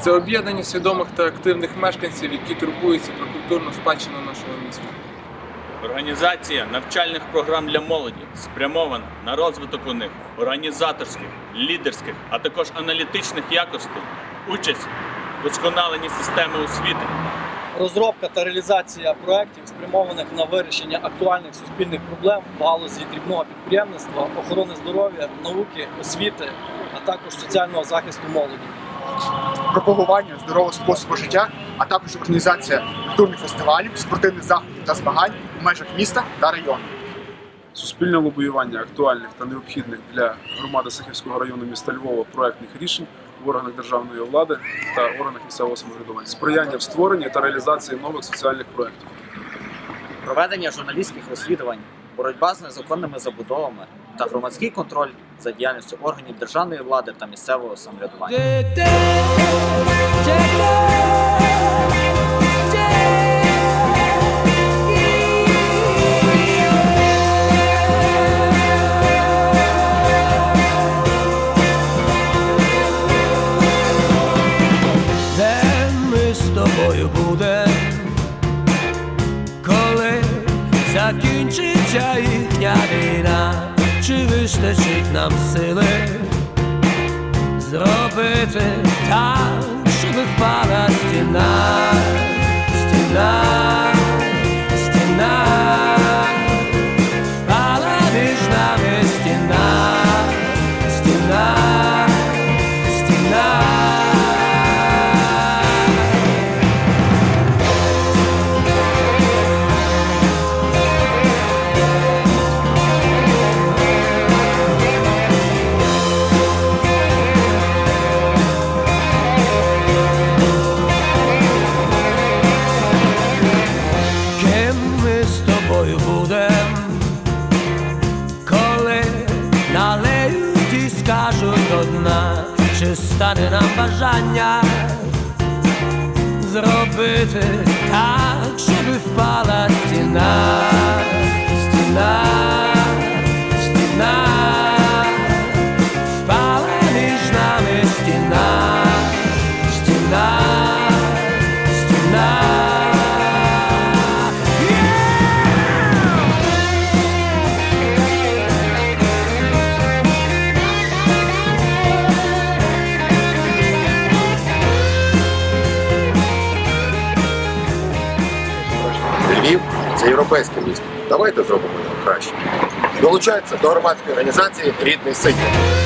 Це об'єднання свідомих та активних мешканців, які турбуються про культурну спадщину нашого міста. Організація навчальних програм для молоді спрямована на розвиток у них організаторських, лідерських, а також аналітичних якостей, участь в досконаленні системи освіти, Розробка та реалізація проєктів, спрямованих на вирішення актуальних суспільних проблем в галузі дрібного підприємництва, охорони здоров'я, науки, освіти, а також соціального захисту молоді. Пропагування здорового способу життя, а також організація культурних фестивалів, спортивних заходів та змагань у межах міста та району. суспільне лобіювання актуальних та необхідних для громади Сахівського району міста Львова проектних рішень в органах державної влади та органах місцевого самоврядування, сприяння в створенні та реалізації нових соціальних проєктів. проведення журналістських розслідувань, боротьба з незаконними забудовами та громадський контроль за діяльністю органів державної влади та місцевого самоврядування. Закінчиться їхня війна, чи вистачить нам сили зробити так, щоб впала стіна, одна, чи стане нам бажання зробити так, щоб впала стіна, Львів це європейське місто. Давайте зробимо його краще. Долучається до громадської організації Рідний Сидів.